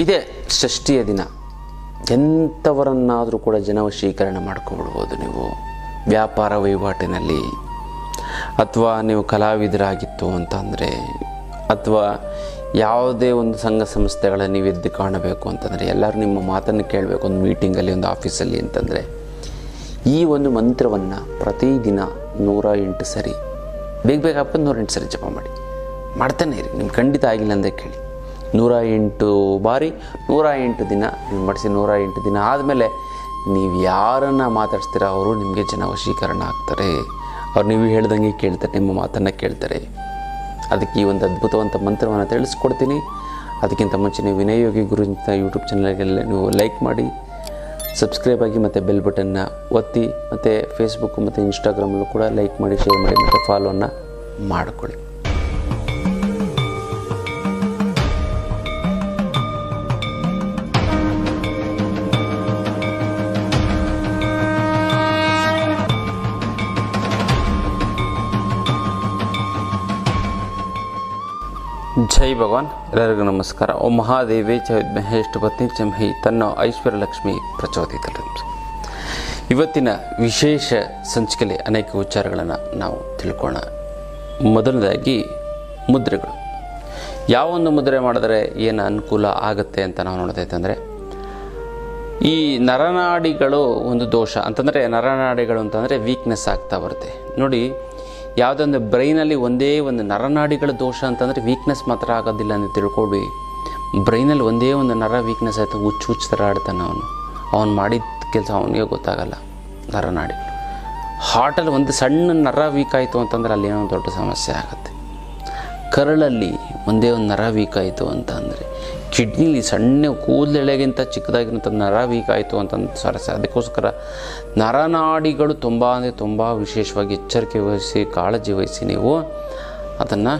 ಇದೇ ಷಷ್ಠಿಯ ದಿನ. ಎಂಥವರನ್ನಾದರೂ ಕೂಡ ಜನವಶೀಕರಣ ಮಾಡ್ಕೊಂಡ್ಬಿಡ್ಬೋದು ನೀವು. ವ್ಯಾಪಾರ ವಹಿವಾಟಿನಲ್ಲಿ. ಅಥವಾ ನೀವು ಕಲಾವಿದರಾಗಿತ್ತು ಅಂತಂದರೆ, ಅಥವಾ ಯಾವುದೇ ಒಂದು ಸಂಘ ಸಂಸ್ಥೆಗಳ ನೀವು ಎದ್ದು ಕಾಣಬೇಕು ಅಂತಂದರೆ, ಎಲ್ಲರೂ ನಿಮ್ಮ ಮಾತನ್ನು ಕೇಳಬೇಕು, ಒಂದು ಮೀಟಿಂಗಲ್ಲಿ, ಒಂದು ಆಫೀಸಲ್ಲಿ ಅಂತಂದರೆ, ಈ ಒಂದು ಮಂತ್ರವನ್ನು ಪ್ರತಿದಿನ ನೂರ ಎಂಟು ಸರಿ, ಬೇಗ ಬೇಗ ಅಪ್ಪ ನೂರ ಎಂಟು ಸರಿ ಜಪ ಮಾಡಿ. ಮಾಡ್ತಾನೆ ಇರಿ, ನಿಮ್ಗೆ ಖಂಡಿತ ಆಗಿಲ್ಲ ಅಂದರೆ ಕೇಳಿ. ನೂರ ಎಂಟು ಬಾರಿ, ನೂರ ಎಂಟು ದಿನ, ನೀವು ಮಾಡಿಸಿ ನೂರ ಎಂಟು ದಿನ ಆದಮೇಲೆ ನೀವು ಯಾರನ್ನು ಮಾತಾಡಿಸ್ತೀರ ಅವರು ನಿಮಗೆ ಜನವಶೀಕರಣ ಆಗ್ತಾರೆ. ಅವ್ರು ನೀವು ಹೇಳ್ದಂಗೆ ಕೇಳ್ತಾರೆ, ನಿಮ್ಮ ಮಾತನ್ನು ಕೇಳ್ತಾರೆ. ಅದಕ್ಕೆ ಈ ಒಂದು ಅದ್ಭುತವಂತ ಮಂತ್ರವನ್ನು ತಿಳಿಸ್ಕೊಡ್ತೀನಿ. ಅದಕ್ಕಿಂತ ಮುಂಚೆ ನೀವು ವಿನಯೋಗಿ ಗುರು ಅಂತ ಯೂಟ್ಯೂಬ್ ಚಾನಲ್ಗೆಲ್ಲ ನೀವು ಲೈಕ್ ಮಾಡಿ, ಸಬ್ಸ್ಕ್ರೈಬ್ ಆಗಿ ಮತ್ತು ಬೆಲ್ ಬಟನ್ನ ಒತ್ತಿ, ಮತ್ತು ಫೇಸ್ಬುಕ್ ಮತ್ತು ಇನ್ಸ್ಟಾಗ್ರಾಮಲ್ಲೂ ಕೂಡ ಲೈಕ್ ಮಾಡಿ ಶೇರ್ ಮಾಡಿ ಮತ್ತು ಫಾಲೋನ ಮಾಡಿಕೊಳ್ಳಿ. ಜೈ ಭಗವಾನ್ ಎಲ್ಲರಿಗೂ ನಮಸ್ಕಾರ. ಓ ಮಹಾದೇವಿ ಮಹೇಶ್ ಪತ್ನಿ ಚಮಹಿ ತನ್ನ ಐಶ್ವರ್ಯ ಲಕ್ಷ್ಮಿ ಪ್ರಚೋದಿತ ಇವತ್ತಿನ ವಿಶೇಷ ಸಂಚಿಕೆಯಲ್ಲಿ ಅನೇಕ ವಿಚಾರಗಳನ್ನು ನಾವು ತಿಳ್ಕೋಣ. ಮೊದಲನೇದಾಗಿ, ಮುದ್ರೆಗಳು. ಯಾವ ಒಂದು ಮುದ್ರೆ ಮಾಡಿದ್ರೆ ಏನು ಅನುಕೂಲ ಆಗುತ್ತೆ ಅಂತ ನಾವು ನೋಡೋದೈತಂದರೆ ಈ ನರನಾಡಿಗಳು ಒಂದು ದೋಷ. ಅಂತಂದರೆ ನರನಾಡಿಗಳು ಅಂತಂದರೆ ವೀಕ್ನೆಸ್ ಆಗ್ತಾ ಬರುತ್ತೆ. ನೋಡಿ ಯಾವುದೊಂದು ಬ್ರೈನಲ್ಲಿ ಒಂದೇ ಒಂದು ನರನಾಡಿಗಳ ದೋಷ ಅಂತಂದರೆ ವೀಕ್ನೆಸ್ ಮಾತ್ರ ಆಗೋದಿಲ್ಲ ಅಂತ ತಿಳ್ಕೊಳ್ಳಿ ಬ್ರೈನಲ್ಲಿ ಒಂದೇ ಒಂದು ನರ ವೀಕ್ನೆಸ್ ಆಯಿತು, ಹುಚ್ಚು ಹುಚ್ಚು ಥರ ಆಡ್ತಾನೆ ಅವನು. ಅವನು ಮಾಡಿದ ಕೆಲಸ ಅವನಿಗೆ ಗೊತ್ತಾಗಲ್ಲ, ನರನಾಡಿ. ಹಾರ್ಟಲ್ಲಿ ಒಂದು ಸಣ್ಣ ನರ ವೀಕ್ ಆಯಿತು ಅಂತಂದ್ರೆ ಅಲ್ಲಿ ಏನೋ ಒಂದು ದೊಡ್ಡ ಸಮಸ್ಯೆ ಆಗುತ್ತೆ. ಕರಳಲ್ಲಿ ಒಂದೇ ಒಂದು ನರ ವೀಕ್ ಆಯಿತು ಅಂತ ಅಂದರೆ ಕಿಡ್ನಿಲಿ ಸಣ್ಣ ಕೂದಲೆಳೆಗಿಂತ ಚಿಕ್ಕದಾಗಿರೋಂಥ ನರ ವೀಕ್ ಆಯಿತು ಅಂತಂದು ಸಮಸ್ಯೆ ಅದಕ್ಕೋಸ್ಕರ ನರನಾಡಿಗಳು ತುಂಬ ಅಂದರೆ ತುಂಬ ವಿಶೇಷವಾಗಿ ಎಚ್ಚರಿಕೆ ವಹಿಸಿ, ಕಾಳಜಿ ವಹಿಸಿ ನೀವು ಅದನ್ನು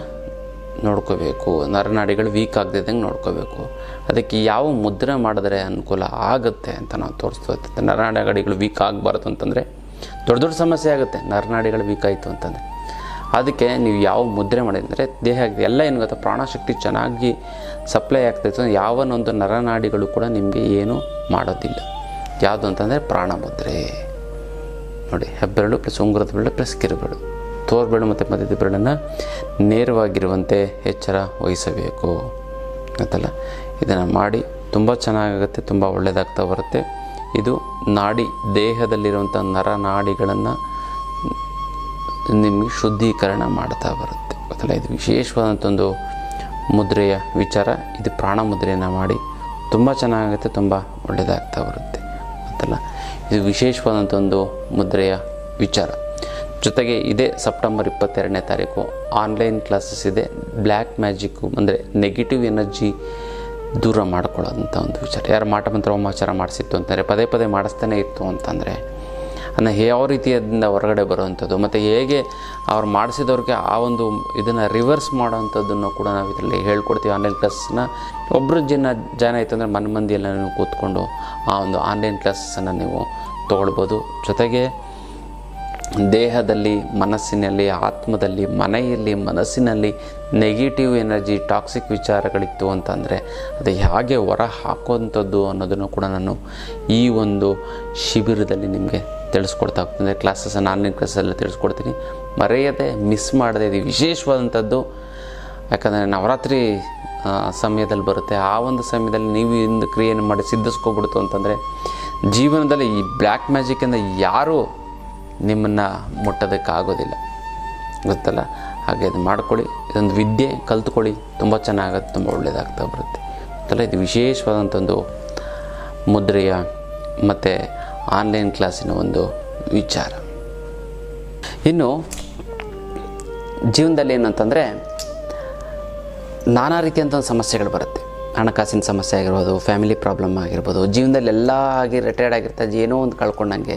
ನೋಡ್ಕೋಬೇಕು. ನರನಾಡಿಗಳು ವೀಕ್ ಆಗದಿದ್ದಂಗೆ ನೋಡ್ಕೋಬೇಕು. ಅದಕ್ಕೆ ಯಾವ ಮುದ್ರೆ ಮಾಡಿದ್ರೆ ಅನುಕೂಲ ಆಗುತ್ತೆ ಅಂತ ನಾವು ತೋರಿಸ್ತಾ ನರನಾಡಿಗಳು ವೀಕ್ ಆಗಬಾರ್ದು ಅಂತಂದರೆ ದೊಡ್ಡ ದೊಡ್ಡ ಸಮಸ್ಯೆ ಆಗುತ್ತೆ. ನರನಾಡಿಗಳು ವೀಕ್ ಆಯಿತು ಅಂತಂದರೆ. ಅದಕ್ಕೆ ನೀವು ಯಾವ ಮುದ್ರೆ ಮಾಡಿದರೆ ದೇಹ ಎಲ್ಲ ಏನು ಗೊತ್ತಾ, ಪ್ರಾಣಶಕ್ತಿ ಚೆನ್ನಾಗಿ ಸಪ್ಲೈ ಆಗ್ತಾಯಿತ್ತು ಯಾವನೊಂದು ನರನಾಡಿಗಳು ಕೂಡ ನಿಮಗೆ ಏನು ಮಾಡೋದಿಲ್ಲ. ಯಾವುದು ಅಂತಂದರೆ ಪ್ರಾಣ ಮುದ್ರೆ. ನೋಡಿ, ಹೆಬ್ಬೆರಳು ಪ್ಲಸ್ ಉಂಗುರದ ಬೆರಳು ಪ್ಲಸ್ ಕಿರುಬೆರಳು ತೋರ್ಬೆರಳು ಮತ್ತು ಮಧ್ಯದ ಬೆರಳನ್ನು ನೇರವಾಗಿರುವಂತೆ ಎಚ್ಚರ ವಹಿಸಬೇಕು. ಗೊತ್ತಲ್ಲ? ಇದನ್ನು ಮಾಡಿ ತುಂಬ ಚೆನ್ನಾಗಾಗುತ್ತೆ, ತುಂಬ ಒಳ್ಳೆಯದಾಗ್ತಾ ಬರುತ್ತೆ. ಇದು ನಾಡಿ ದೇಹದಲ್ಲಿರುವಂಥ ನರನಾಡಿಗಳನ್ನು ನಿಮಗೆ ಶುದ್ಧೀಕರಣ ಮಾಡ್ತಾ ಬರುತ್ತೆ. ಗೊತ್ತಲ್ಲ, ಇದು ವಿಶೇಷವಾದಂಥ ಒಂದು ಮುದ್ರೆಯ ವಿಚಾರ. ಇದು ಪ್ರಾಣ ಮುದ್ರೆಯನ್ನು ಮಾಡಿ ತುಂಬ ಚೆನ್ನಾಗುತ್ತೆ ತುಂಬ ಒಳ್ಳೆಯದಾಗ್ತಾ ಬರುತ್ತೆ. ಗೊತ್ತಲ್ಲ, ಇದು ವಿಶೇಷವಾದಂಥ ಒಂದು ಮುದ್ರೆಯ ವಿಚಾರ. ಜೊತೆಗೆ ಇದೇ ಸೆಪ್ಟೆಂಬರ್ ಇಪ್ಪತ್ತೆರಡನೇ ತಾರೀಕು ಆನ್ಲೈನ್ ಕ್ಲಾಸಸ್ ಇದೆ. ಬ್ಲ್ಯಾಕ್ ಮ್ಯಾಜಿಕ್ಕು ಅಂದರೆ ನೆಗೆಟಿವ್ ಎನರ್ಜಿ ದೂರ ಮಾಡ್ಕೊಳ್ಳೋಂಥ ಒಂದು ವಿಚಾರ. ಯಾರು ಮಾಟ ಮಂತ್ರ ಹೋಮಾಚಾರ ಮಾಡಿಸಿತ್ತು ಅಂತಾರೆ ಪದೇ ಪದೇ ಮಾಡಿಸ್ತಾನೆ ಇತ್ತು ಅಂತಂದರೆ ಅದನ್ನು ಯಾವ ರೀತಿಯಿಂದ ಹೊರಗಡೆ ಬರುವಂಥದ್ದು, ಮತ್ತು ಹೇಗೆ ಅವ್ರು ಮಾಡಿಸಿದವ್ರಿಗೆ ಆ ಒಂದು ಇದನ್ನು ರಿವರ್ಸ್ ಮಾಡೋವಂಥದ್ದನ್ನು ಕೂಡ ನಾವು ಇದರಲ್ಲಿ ಹೇಳ್ಕೊಡ್ತೀವಿ. ಆನ್ಲೈನ್ ಕ್ಲಾಸನ್ನ ಒಬ್ಬರು ಜನ ಜಾಯ್ನ್ ಆಯಿತು ಅಂದರೆ ಮನೆ ಮಂದಿಯೆಲ್ಲ ನೀವು ಕೂತ್ಕೊಂಡು ಆ ಒಂದು ಆನ್ಲೈನ್ ಕ್ಲಾಸನ್ನು ನೀವು ತೊಗೊಳ್ಬೋದು. ಜೊತೆಗೆ ದೇಹದಲ್ಲಿ, ಮನಸ್ಸಿನಲ್ಲಿ, ಆತ್ಮದಲ್ಲಿ, ಮನೆಯಲ್ಲಿ, ಮನಸ್ಸಿನಲ್ಲಿ ನೆಗೆಟಿವ್ ಎನರ್ಜಿ, ಟಾಕ್ಸಿಕ್ ವಿಚಾರಗಳಿತ್ತು ಅಂತಂದರೆ ಅದು ಹೇಗೆ ಹೊರ ಹಾಕುವಂಥದ್ದು ಅನ್ನೋದನ್ನು ಕೂಡ ನಾನು ಈ ಒಂದು ಶಿಬಿರದಲ್ಲಿ ನಿಮಗೆ ತಿಳಿಸ್ಕೊಡ್ತಾ ಹೋಗ್ತೀನಿ. ಕ್ಲಾಸಸ್ಸನ್ನು ಆನ್ಲೈನ್ ಕ್ಲಾಸಲ್ಲಿ ತಿಳಿಸ್ಕೊಡ್ತೀನಿ. ಮರೆಯದೆ ಮಿಸ್ ಮಾಡದೆ ಇದು ವಿಶೇಷವಾದಂಥದ್ದು. ಯಾಕಂದರೆ ನವರಾತ್ರಿ ಸಮಯದಲ್ಲಿ ಬರುತ್ತೆ. ಆ ಒಂದು ಸಮಯದಲ್ಲಿ ನೀವು ಇಂದು ಕ್ರಿಯೆಯನ್ನು ಮಾಡಿ ಸಿದ್ಧಿಸ್ಕೊಬಿಡ್ತು ಅಂತಂದರೆ ಜೀವನದಲ್ಲಿ ಈ ಬ್ಲ್ಯಾಕ್ ಮ್ಯಾಜಿಕ್ಕಿಂದ ಯಾರೂ ನಿಮ್ಮನ್ನು ಮುಟ್ಟೋದಕ್ಕಾಗೋದಿಲ್ಲ. ಗೊತ್ತಲ್ಲ? ಹಾಗೆ ಇದು ಮಾಡ್ಕೊಳ್ಳಿ. ಇದೊಂದು ವಿದ್ಯೆ, ಕಲ್ತ್ಕೊಳ್ಳಿ. ತುಂಬ ಚೆನ್ನಾಗುತ್ತೆ, ತುಂಬ ಒಳ್ಳೆಯದಾಗ್ತಾ ಬರುತ್ತೆ. ಅದೆಲ್ಲ ಇದು ವಿಶೇಷವಾದಂಥ ಒಂದು ಮುದ್ರೆಯ ಮತ್ತು ಆನ್ಲೈನ್ ಕ್ಲಾಸಿನ ಒಂದು ವಿಚಾರ. ಇನ್ನು ಜೀವನದಲ್ಲಿ ಏನಂತಂದರೆ ನಾನಾ ರೀತಿಯಂಥ ಸಮಸ್ಯೆಗಳು ಬರುತ್ತೆ. ಹಣಕಾಸಿನ ಸಮಸ್ಯೆ ಆಗಿರ್ಬೋದು ಫ್ಯಾಮಿಲಿ ಪ್ರಾಬ್ಲಮ್ ಆಗಿರ್ಬೋದು, ಜೀವನದಲ್ಲಿ ಎಲ್ಲ ಆಗಿ ರಿಟೈರ್ಡ್ ಆಗಿರ್ತಾ, ಏನೋ ಒಂದು ಕಳ್ಕೊಂಡಂಗೆ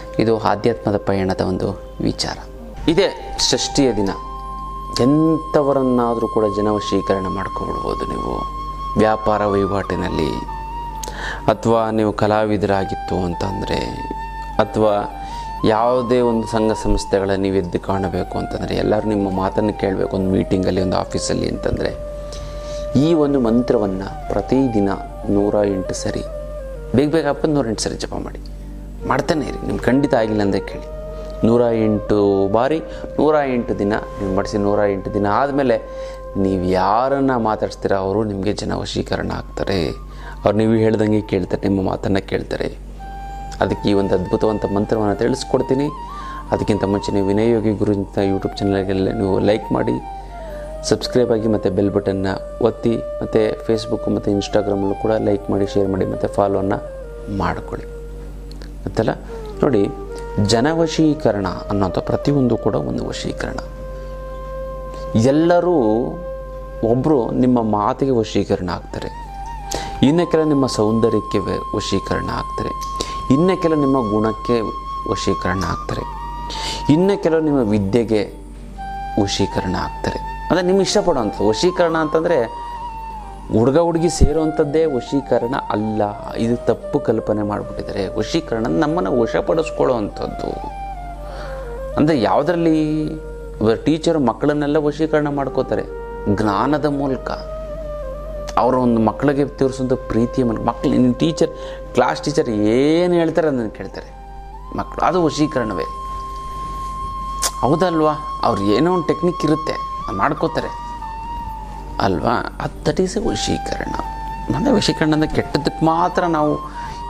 ಇದು ಆಧ್ಯಾತ್ಮದ ಪಯಣದ ಒಂದು ವಿಚಾರ. ಇದೇ ಷಷ್ಠಿಯ ದಿನ. ಎಂಥವರನ್ನಾದರೂ ಕೂಡ ಜನವಶೀಕರಣ ಮಾಡ್ಕೊಂಡ್ಬಿಡ್ಬೋದು ನೀವು. ವ್ಯಾಪಾರ ವಹಿವಾಟಿನಲ್ಲಿ. ಅಥವಾ ನೀವು ಕಲಾವಿದರಾಗಿತ್ತು ಅಂತಂದರೆ, ಅಥವಾ ಯಾವುದೇ ಒಂದು ಸಂಘ ಸಂಸ್ಥೆಗಳ ನೀವು ಎದ್ದು ಕಾಣಬೇಕು ಅಂತಂದರೆ, ಎಲ್ಲರೂ ನಿಮ್ಮ ಮಾತನ್ನು ಕೇಳಬೇಕು ಒಂದು ಮೀಟಿಂಗಲ್ಲಿ, ಒಂದು ಆಫೀಸಲ್ಲಿ ಅಂತಂದರೆ, ಈ ಒಂದು ಮಂತ್ರವನ್ನು ಪ್ರತಿದಿನ ನೂರ ಎಂಟು ಸರಿ, ಬೇಗ ಬೇಗ ಅಪ್ಪ ನೂರ ಎಂಟು ಸರಿ ಜಪ ಮಾಡಿ. ಮಾಡ್ತಾನೆ ಇರಿ. ನಿಮ್ಗೆ ಖಂಡಿತ ಆಗಿಲ್ಲ ಅಂದರೆ ಕೇಳಿ. ನೂರ ಎಂಟು ಬಾರಿ, ನೂರ ಎಂಟು ದಿನ ನೀವು ಮಾಡಿಸಿ ನೂರ ಎಂಟು ದಿನ ಆದಮೇಲೆ ನೀವು ಯಾರನ್ನು ಮಾತಾಡ್ಸ್ತೀರ, ಅವರು ನಿಮಗೆ ಜನ ವಶೀಕರಣ ಆಗ್ತಾರೆ. ಅವ್ರು ನೀವು ಹೇಳ್ದಂಗೆ ಕೇಳ್ತಾರೆ, ನಿಮ್ಮ ಮಾತನ್ನು ಕೇಳ್ತಾರೆ. ಅದಕ್ಕೆ ಈ ಒಂದು ಅದ್ಭುತವಂತ ಮಂತ್ರವನ್ನು ತಿಳಿಸ್ಕೊಡ್ತೀನಿ. ಅದಕ್ಕಿಂತ ಮುಂಚೆ ನೀವು ವಿನಯೋಗಿ ಗುರು ಅಂತ ಯೂಟ್ಯೂಬ್ ಚಾನಲ್ಗೆಲ್ಲ ನೀವು ಲೈಕ್ ಮಾಡಿ, ಸಬ್ಸ್ಕ್ರೈಬ್ ಆಗಿ ಮತ್ತು ಬೆಲ್ ಬಟನ್ನ ಒತ್ತಿ, ಮತ್ತು ಫೇಸ್ಬುಕ್ ಮತ್ತು ಇನ್ಸ್ಟಾಗ್ರಾಮಲ್ಲೂ ಕೂಡ ಲೈಕ್ ಮಾಡಿ, ಶೇರ್ ಮಾಡಿ, ಮತ್ತು ಫಾಲೋವನ್ನು ಮಾಡಿಕೊಳ್ಳಿ. ಗೊತ್ತಲ್ಲ ನೋಡಿ, ಜನವಶೀಕರಣ ಅನ್ನೋಂಥ ಪ್ರತಿಯೊಂದು ಕೂಡ ಒಂದು ವಶೀಕರಣ. ಎಲ್ಲರೂ ಒಬ್ಬರು ನಿಮ್ಮ ಮಾತಿಗೆ ವಶೀಕರಣ ಆಗ್ತಾರೆ. ಇನ್ನು ಕೆಲ ನಿಮ್ಮ ಸೌಂದರ್ಯಕ್ಕೆ ವಶೀಕರಣ ಆಗ್ತಾರೆ. ಇನ್ನು ಕೆಲ ನಿಮ್ಮ ಗುಣಕ್ಕೆ ವಶೀಕರಣ ಆಗ್ತಾರೆ. ಇನ್ನು ಕೆಲವು ನಿಮ್ಮ ವಿದ್ಯೆಗೆ ವಶೀಕರಣ ಆಗ್ತಾರೆ. ಅಂದರೆ ನಿಮ್ಗೆ ಇಷ್ಟಪಡೋವಂಥದ್ದು. ವಶೀಕರಣ ಅಂತಂದರೆ ಹುಡುಗ ಹುಡುಗಿ ಸೇರುವಂಥದ್ದೇ ವಶೀಕರಣ ಅಲ್ಲ. ಇದು ತಪ್ಪು ಕಲ್ಪನೆ ಮಾಡಿಬಿಟ್ಟಿದ್ದಾರೆ. ವಶೀಕರಣ ನಮ್ಮನ್ನು ವಶಪಡಿಸ್ಕೊಳ್ಳೋ ಅಂಥದ್ದು ಅಂದರೆ ಯಾವುದರಲ್ಲಿ ಟೀಚರ್ ಮಕ್ಕಳನ್ನೆಲ್ಲ ವಶೀಕರಣ ಮಾಡ್ಕೋತಾರೆ? ಜ್ಞಾನದ ಮೂಲಕ. ಅವರ ಒಂದು ಮಕ್ಕಳಿಗೆ ತೋರಿಸುವಂಥ ಪ್ರೀತಿಯ ಮೂಲಕ. ಮಕ್ಕಳು ಇನ್ನು ಟೀಚರ್ ಕ್ಲಾಸ್ ಟೀಚರ್ ಏನು ಹೇಳ್ತಾರೆ ಅದನ್ನು ಕೇಳ್ತಾರೆ. ಮಕ್ಕಳು ಅದು ವಶೀಕರಣವೇ. ಹೌದಲ್ವಾ? ಅವ್ರು ಏನೋ ಒಂದು ಟೆಕ್ನಿಕ್ ಇರುತ್ತೆ. ಮಾಡ್ಕೋತಾರೆ. ಅಲ್ವಾ? ಅದು ದಟ್ ಈಸ್ ಎ ವಶೀಕರಣ. ಅಂದರೆ ವಶೀಕರಣ ಅಂದರೆ ಕೆಟ್ಟದಕ್ಕೆ ಮಾತ್ರ ನಾವು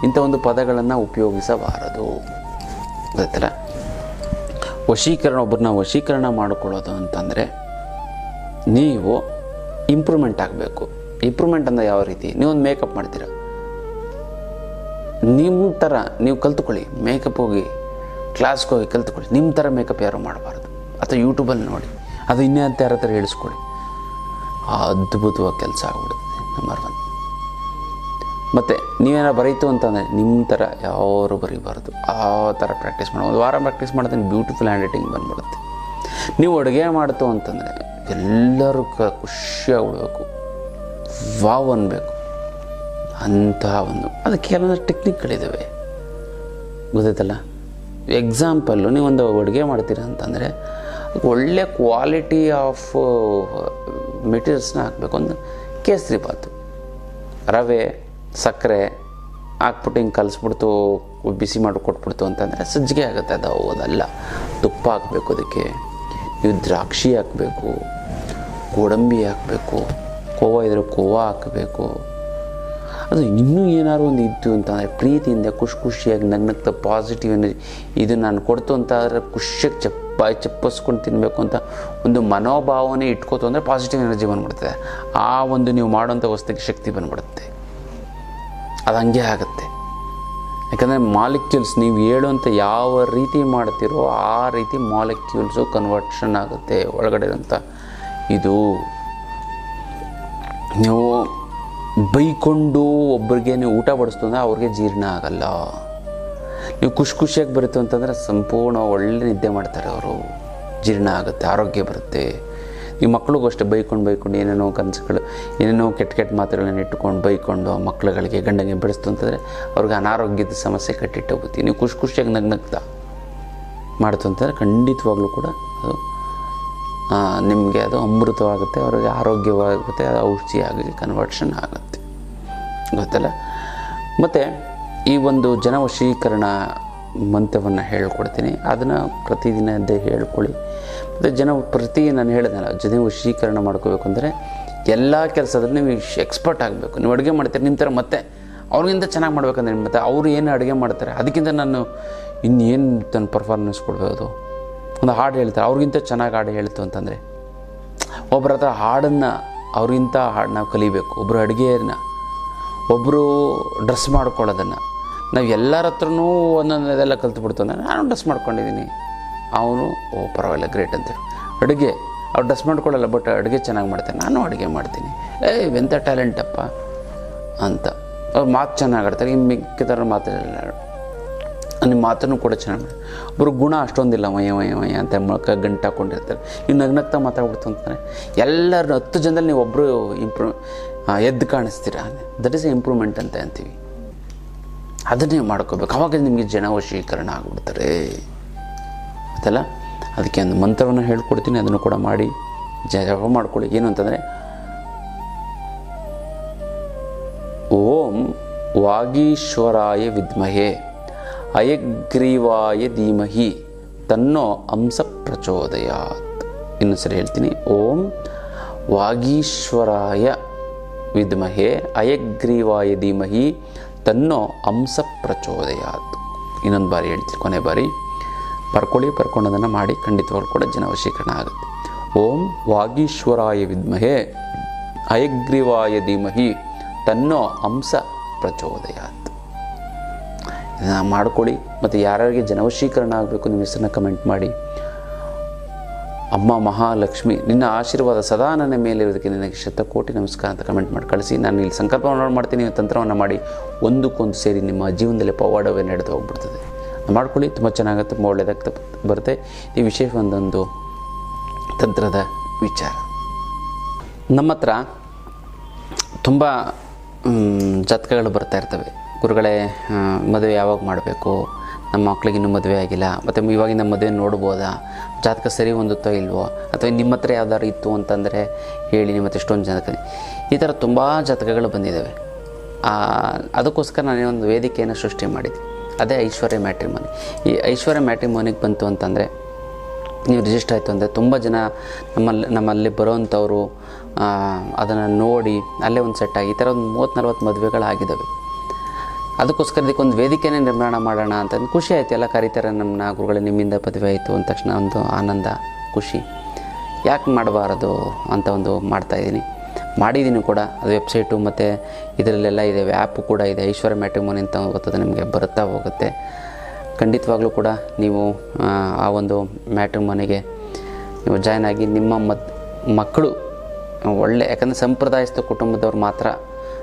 ಇಂಥ ಒಂದು ಪದಗಳನ್ನು ಉಪಯೋಗಿಸಬಾರದು. ಗೊತ್ತಲ್ಲ ವಶೀಕರಣ, ಒಬ್ಬರನ್ನ ವಶೀಕರಣ ಮಾಡಿಕೊಳ್ಳೋದು ಅಂತಂದರೆ ನೀವು ಇಂಪ್ರೂವ್ಮೆಂಟ್ ಆಗಬೇಕು. ಇಂಪ್ರೂವ್ಮೆಂಟ್ ಅಂದರೆ ಯಾವ ರೀತಿ? ನೀವೊಂದು ಮೇಕಪ್ ಮಾಡ್ತೀರ? ನಿಮ್ಮ ಥರ ನೀವು ಕಲ್ತ್ಕೊಳ್ಳಿ. ಮೇಕಪ್ ಹೋಗಿ ಕ್ಲಾಸ್ಗೆ ಹೋಗಿ ಕಲ್ತ್ಕೊಳ್ಳಿ. ನಿಮ್ಮ ಥರ ಮೇಕಪ್ ಯಾರು ಮಾಡಬಾರ್ದು? ಅಥವಾ ಯೂಟ್ಯೂಬಲ್ಲಿ ನೋಡಿ. ಅದು ಇನ್ಯಾರ ಯಾರ ಥರ ಅದ್ಭುತವಾಗಿ ಕೆಲಸ ಆಗ್ಬಿಡುತ್ತೆ ನಂಬರ್ ಒನ್ ಮತ್ತು ನೀವೇನೋ ಬರೀತು ಅಂತಂದರೆ ನಿಮ್ಮ ಥರ ಯಾರು ಬರೀಬಾರ್ದು. ಆ ಥರ ಪ್ರಾಕ್ಟೀಸ್ ಮಾಡೋ, ಒಂದು ವಾರ ಪ್ರಾಕ್ಟೀಸ್ ಮಾಡಿದ್ರೆ ಬ್ಯೂಟಿಫುಲ್ ಹ್ಯಾಂಡ್ ರೈಟಿಂಗ್ ಬಂದ್ಬಿಡುತ್ತೆ. ನೀವು ಅಡುಗೆ ಮಾಡ್ತು ಅಂತಂದರೆ ಎಲ್ಲರೂ ಕ ಖುಷಿಯಾಗ್ಬಿಡ್ಬೇಕು ವಾವ್ ಅನ್ಬೇಕು. ಅಂತಹ ಒಂದು, ಅದಕ್ಕೆ ಕೆಲವೊಂದು ಟೆಕ್ನಿಕ್ಗಳಿದ್ದಾವೆ ಗೊತ್ತಾಯ್ತಲ್ಲ? ಎಕ್ಸಾಂಪಲ್ಲು ನೀವೊಂದು ಅಡುಗೆ ಮಾಡ್ತೀರ ಅಂತಂದರೆ, ಒಳ್ಳೆ ಕ್ವಾಲಿಟಿ ಆಫ್ ಮೆಟೀರಿಯಲ್ಸ್ನ ಹಾಕಬೇಕು. ಒಂದು ಕೇಸರಿ ಬಾತು ರವೆ, ಸಕ್ಕರೆ ಹಾಕ್ಬಿಟ್ಟು ಹಿಂಗೆ ಕಲಿಸ್ಬಿಡ್ತು, ಬಿಸಿ ಮಾಡಿ ಕೊಟ್ಬಿಡ್ತು ಅಂತಂದರೆ ಸಜ್ಜಿಗೆ ಆಗುತ್ತೆ ಅದು ಅದಲ್ಲ. ತುಪ್ಪ ಹಾಕಬೇಕು ಅದಕ್ಕೆ. ನೀವು ದ್ರಾಕ್ಷಿ ಹಾಕಬೇಕು. ಗೋಡಂಬಿ ಹಾಕಬೇಕು. ಕೋವಾ ಇದ್ರೆ ಕೋವಾ ಹಾಕಬೇಕು. ಅದು ಇನ್ನೂ ಏನಾದ್ರು ಒಂದು ಇದ್ದು ಅಂತಂದರೆ ಪ್ರೀತಿಯಿಂದ ಖುಷಿ ಖುಷಿಯಾಗಿ ನಗ್ನಗ್ತ ಪಾಸಿಟಿವ್ ಎನರ್ಜಿ. ಇದು ನಾನು ಕೊಡ್ತು ಅಂತ ಆದರೆ ಖುಷಿಯಾಗಿ ಚಪ್ಪ ಚಪ್ಪಿಸ್ಕೊಂಡು ತಿನ್ನಬೇಕು ಅಂತ ಒಂದು ಮನೋಭಾವನೆ ಇಟ್ಕೋತು ಅಂದರೆ ಪಾಸಿಟಿವ್ ಎನರ್ಜಿ ಬಂದ್ಬಿಡ್ತದೆ ಆ ಒಂದು ನೀವು ಮಾಡುವಂಥ ವಸ್ತುಗೆ ಶಕ್ತಿ ಬಂದ್ಬಿಡುತ್ತೆ. ಅದು ಹಂಗೆ ಆಗುತ್ತೆ. ಯಾಕಂದರೆ ಮಾಲಿಕ್ಯೂಲ್ಸ್ ನೀವು ಹೇಳುವಂಥ ಯಾವ ರೀತಿ ಮಾಡ್ತೀರೋ ಆ ರೀತಿ ಮಾಲಿಕ್ಯೂಲ್ಸು ಕನ್ವರ್ಷನ್ ಆಗುತ್ತೆ ಒಳಗಡೆ ಇರೋಂಥ ಇದು. ನೀವು ಬೈಕೊಂಡು ಒಬ್ಬರಿಗೆ ನೀವು ಊಟ ಬಡಿಸ್ತು ಅಂದರೆ ಅವ್ರಿಗೆ ಜೀರ್ಣ ಆಗಲ್ಲ. ನೀವು ಖುಷಿ ಖುಷಿಯಾಗಿ ಬರುತ್ತೆ ಅಂತಂದರೆ ಸಂಪೂರ್ಣ ಒಳ್ಳೆ ನಿದ್ದೆ ಮಾಡ್ತಾರೆ ಅವರು. ಜೀರ್ಣ ಆಗುತ್ತೆ, ಆರೋಗ್ಯ ಬರುತ್ತೆ. ಈ ಮಕ್ಳಿಗೂ ಅಷ್ಟೇ ಬೈಕೊಂಡು ಬೈಕೊಂಡು ಏನೇನೋ ಕನಸುಗಳು, ಏನೇನೋ ಕೆಟ್ಟ ಕೆಟ್ಟ ಮಾತುಗಳನ್ನ ಇಟ್ಕೊಂಡು ಬೈಕೊಂಡು ಮಕ್ಳುಗಳಿಗೆ ಗಂಡಂಗೆ ಬೆಳೆಸ್ತು ಅಂತಂದರೆ ಅವ್ರಿಗೆ ಅನಾರೋಗ್ಯದ ಸಮಸ್ಯೆ ಕಟ್ಟಿಟ್ಟೋಗುತ್ತೆ ನೀವು ಖುಷಿ ಖುಷಿಯಾಗಿ ನಗ್ನಗ್ತಾ ಮಾಡ್ತು ಅಂತಂದರೆ ಖಂಡಿತವಾಗ್ಲೂ ಕೂಡ ಅದು ನಿಮಗೆ ಅದು ಅಮೃತವಾಗುತ್ತೆ, ಅವ್ರಿಗೆ ಆರೋಗ್ಯವಾಗುತ್ತೆ, ಅದು ಔಷಧಿಯಾಗಿ ಕನ್ವರ್ಷನ್ ಆಗುತ್ತೆ. ಗೊತ್ತಲ್ಲ? ಮತ್ತು ಈ ಒಂದು ಜನವಶೀಕರಣ ಮಂತ್ರವನ್ನು ಹೇಳ್ಕೊಡ್ತೀನಿ. ಅದನ್ನು ಪ್ರತಿದಿನ ಹೇಳ್ಕೊಳ್ಳಿ. ಮತ್ತು ಜನ ಪ್ರತಿ ನಾನು ಹೇಳಿದ್ನಲ್ಲ ಜನ ವಶೀಕರಣ ಮಾಡ್ಕೋಬೇಕು ಅಂದರೆ ಎಲ್ಲ ಕೆಲಸದಲ್ಲಿ ನೀವು ಎಕ್ಸ್ಪರ್ಟ್ ಆಗಬೇಕು. ನೀವು ಅಡುಗೆ ಮಾಡ್ತೀರಿ ನಿಮ್ಮ ಥರ ಮತ್ತೆ ಅವ್ರಿಗಿಂತ ಚೆನ್ನಾಗಿ ಮಾಡ್ಬೇಕಂದ್ರೆ ಮತ್ತೆ ಅವರು ಏನು ಅಡುಗೆ ಮಾಡ್ತಾರೆ, ಅದಕ್ಕಿಂತ ನಾನು ಇನ್ನೇನು ತನ್ನ ಪರ್ಫಾರ್ಮೆನ್ಸ್ ಕೊಡ್ಬೋದು? ಒಂದು ಹಾಡು ಹೇಳ್ತಾರೆ, ಅವ್ರಿಗಿಂತ ಚೆನ್ನಾಗಿ ಹಾಡು ಹೇಳ್ತು ಅಂತಂದರೆ. ಒಬ್ಬರ ಹತ್ರ ಹಾಡನ್ನು ಅವ್ರಿಗಿಂತ ಹಾಡನ್ನ ಕಲಿಬೇಕು ಒಬ್ಬರು ಅಡುಗೆಯನ್ನು ಒಬ್ಬರು ಡ್ರೆಸ್ ಮಾಡ್ಕೊಳ್ಳೋದನ್ನು. ನಾವು ಎಲ್ಲರ ಹತ್ರನೂ ಒಂದೊಂದು ಇದೆಲ್ಲ ಕಲ್ತ್ಬಿಡ್ತು ಅಂದರೆ ನಾನು ಡಸ್ ಮಾಡ್ಕೊಂಡಿದ್ದೀನಿ ಅವನು, ಓ, ಪರವಾಗಿಲ್ಲ, ಗ್ರೇಟ್ ಅಂತೇಳಿ ಅಡುಗೆ, ಅವ್ರು ಡಸ್ ಮಾಡ್ಕೊಳ್ಳಲ್ಲ, ಬಟ್ ಅಡುಗೆ ಚೆನ್ನಾಗಿ ಮಾಡ್ತಾರೆ ನಾನು ಅಡುಗೆ ಮಾಡ್ತೀನಿ. ಏಯ್ ಎಂಥ ಟ್ಯಾಲೆಂಟಪ್ಪ ಅಂತ. ಅವ್ರು ಮಾತು ಚೆನ್ನಾಗಿ ಆಡ್ತಾರೆ. ಇನ್ನು ಮಿಕ್ಕಿದಾರ ಮಾತಾಡಲ್ಲ ನಿಮ್ಮ ಮಾತನ್ನು ಕೂಡ ಚೆನ್ನಾಗಿ ಮಾಡಿ ಒಬ್ಬರು ಗುಣ ಅಷ್ಟೊಂದಿಲ್ಲ, ವಯ ವಯ ವಯ ಅಂತ ಮೊಳಕ ಗಂಟು ಹಾಕ್ಕೊಂಡಿರ್ತಾರೆ ಇನ್ನು ನಗ್ನಗ್ತಾ ಮಾತಾಡ್ಬಿಡ್ತು ಅಂತಾರೆ ಎಲ್ಲರೂ ಹತ್ತು ಜನದಲ್ಲಿ ನೀವು ಒಬ್ಬರು ಇಂಪ್ರೂವ್ ಎದ್ದು ಕಾಣಿಸ್ತೀರಾ? ದಟ್ ಈಸ್ ಇಂಪ್ರೂವ್ಮೆಂಟ್ ಅಂತ ಅಂತೀವಿ. ಅದನ್ನೇ ಮಾಡ್ಕೋಬೇಕು. ಅವಾಗ ನಿಮಗೆ ಜನ ವಶೀಕರಣ ಆಗ್ಬಿಡ್ತಾರೆ. ಆಯ್ತಲ್ಲ ಅದಕ್ಕೆ ಒಂದು ಮಂತ್ರವನ್ನು ಹೇಳ್ಕೊಡ್ತೀನಿ, ಅದನ್ನು ಕೂಡ ಮಾಡಿ. ಜಪ ಮಾಡ್ಕೊಳ್ಳಿ. ಏನು ಅಂತಂದರೆ, ಓಂ ವಾಗೀಶ್ವರಾಯ ವಿದ್ಮಹೆ, ಅಯಗ್ರೀವಾಯ ಧೀಮಹಿ, ತನ್ನೋ ಅಂಶ ಪ್ರಚೋದಯಾತ್. ಇನ್ನು ಸರಿ ಹೇಳ್ತೀನಿ. ಓಂ ವಾಗೀಶ್ವರಾಯ ವಿದ್ಮಹೆ, ಅಯಗ್ರೀವಾಯ ಧೀಮಹಿ ತನ್ನೋ ಅಂಶ ಪ್ರಚೋದಯಾತ್. ಇನ್ನೊಂದು ಬಾರಿ ಹೇಳ್ತೀನಿ ಕೊನೆ ಬಾರಿ, ಪರ್ಕೊಳ್ಳಿ, ಪರ್ಕೊಂಡದನ್ನು ಮಾಡಿ ಖಂಡಿತವಾಗ್ಲೂ ಕೂಡ ಜನವಶೀಕರಣ ಆಗುತ್ತೆ. ಓಂ ವಾಗೀಶ್ವರಾಯ ವಿದ್ಮಹೇ ಅಯಗ್ರೀವಾಯ ಧೀಮಹಿ, ತನ್ನೋ ಅಂಶ ಪ್ರಚೋದಯಾತ್. ಇದನ್ನು ಮಾಡ್ಕೊಳ್ಳಿ. ಮತ್ತು ಯಾರ್ಯಾರಿಗೆ ಜನವಶೀಕರಣ ಆಗಬೇಕು ನಿಮ್ಮ ಹೆಸರನ್ನ ಕಮೆಂಟ್ ಮಾಡಿ. ಅಮ್ಮ ಮಹಾಲಕ್ಷ್ಮಿ, ನಿನ್ನ ಆಶೀರ್ವಾದ ಸದಾ ನನ್ನ ಮೇಲಿರೋದಕ್ಕೆ ನಿನಗೆ ಶತಕೋಟಿ ನಮಸ್ಕಾರ ಅಂತ ಕಮೆಂಟ್ ಮಾಡಿ ಕಳಿಸಿ. ನಾನು ಇಲ್ಲಿ ಸಂಕಲ್ಪವನ್ನು ಮಾಡ್ತೀನಿ ನೀವು ತಂತ್ರವನ್ನು ಮಾಡಿ ಒಂದಕ್ಕೊಂದು ಸೇರಿ ನಿಮ್ಮ ಜೀವನದಲ್ಲಿ ಪವಾಡವೇ ನಡೆದು ಹೋಗ್ಬಿಡ್ತದೆ. ಮಾಡ್ಕೊಳ್ಳಿ, ತುಂಬ ಚೆನ್ನಾಗುತ್ತೆ, ತುಂಬ ಒಳ್ಳೆಯದಾಗ್ತಾ ಬರುತ್ತೆ. ಈ ವಿಶೇಷ ಒಂದೊಂದು ತಂತ್ರದ ವಿಚಾರ. ನಮ್ಮ ಹತ್ರ ತುಂಬ ಜಾತಕಗಳು ಬರ್ತಾ ಇರ್ತವೆ. ಗುರುಗಳೇ ಮದುವೆ ಯಾವಾಗ ಮಾಡಬೇಕು? ನಮ್ಮ ಮಕ್ಳಿಗೆ ಇನ್ನೂ ಮದುವೆ ಆಗಿಲ್ಲ. ಮತ್ತು ಇವಾಗಿನ ಮದುವೆ ನೋಡ್ಬೋದಾ? ಜಾತಕ ಸರಿ ಹೊಂದುತ್ತೋ ಇಲ್ವೋ? ಅಥವಾ ನಿಮ್ಮ ಹತ್ರ ಯಾವ್ದಾದ್ರು ಇತ್ತು ಅಂತಂದರೆ ಹೇಳಿ ನಿಮ್ಮ ಹತ್ರ ಎಷ್ಟೊಂದು ಜಾತಕ ಈ ಥರ ತುಂಬ ಜಾತಕಗಳು ಬಂದಿದ್ದಾವೆ ಅದಕ್ಕೋಸ್ಕರ ನಾನೇ ಒಂದು ವೇದಿಕೆಯನ್ನು ಸೃಷ್ಟಿ ಮಾಡಿದ್ದೆ. ಅದೇ ಐಶ್ವರ್ಯ ಮ್ಯಾಟ್ರಿಮೋನಿ. ಈ ಐಶ್ವರ್ಯ ಮ್ಯಾಟ್ರಿಮೋನಿಗೆ ಬಂತು ಅಂತಂದರೆ ನೀವು ರಿಜಿಸ್ಟರ್ ಆಯಿತು ಅಂದರೆ ತುಂಬ ಜನ ನಮ್ಮಲ್ಲಿ ನಮ್ಮಲ್ಲಿ ಬರೋವಂಥವ್ರು ಅದನ್ನು ನೋಡಿ ಅಲ್ಲೇ ಒಂದು ಸೆಟ್ ಆಗಿ ಈ ಥರ ಒಂದು ಮೂವತ್ತು ನಲ್ವತ್ತು ಮದುವೆಗಳಾಗಿದ್ದಾವೆ ಅದಕ್ಕೋಸ್ಕರ ಇದಕ್ಕೊಂದು ವೇದಿಕೆನೇ ನಿರ್ಮಾಣ ಮಾಡೋಣ ಅಂತ ಖುಷಿ ಆಯಿತು. ಎಲ್ಲ ಕರೀತಾರೆ. ನಮ್ಮನ್ನ ಗುರುಗಳು ನಿಮ್ಮಿಂದ ಪದವಿ ಆಯಿತು ಅಂದ ತಕ್ಷಣ ಒಂದು ಆನಂದ ಖುಷಿ. ಯಾಕೆ ಮಾಡಬಾರದು ಅಂತ ಒಂದು ಮಾಡ್ತಾಯಿದ್ದೀನಿ ಮಾಡಿದ್ದೀನಿ ಕೂಡ. ಅದು ವೆಬ್ಸೈಟು ಮತ್ತು ಇದರಲ್ಲೆಲ್ಲ ಇದೆ. ಆ್ಯಪು ಕೂಡ ಇದೆ. ಐಶ್ವರ್ಯ ಮ್ಯಾಟ್ರಿಮೋನಿ ಅಂತ ಗೊತ್ತದೆ ನಿಮಗೆ? ಬರುತ್ತಾ ಹೋಗುತ್ತೆ. ಖಂಡಿತವಾಗ್ಲೂ ಕೂಡ ನೀವು ಆ, ಒಂದು ಮ್ಯಾಟ್ರಿಮೋನಿಗೆ ನೀವು ಜಾಯ್ನ್ ಆಗಿ ನಿಮ್ಮ ಮಕ್ಕಳು ಒಳ್ಳೆ ಯಾಕಂದರೆ ಸಂಪ್ರದಾಯಸ್ಥ ಕುಟುಂಬದವ್ರು ಮಾತ್ರ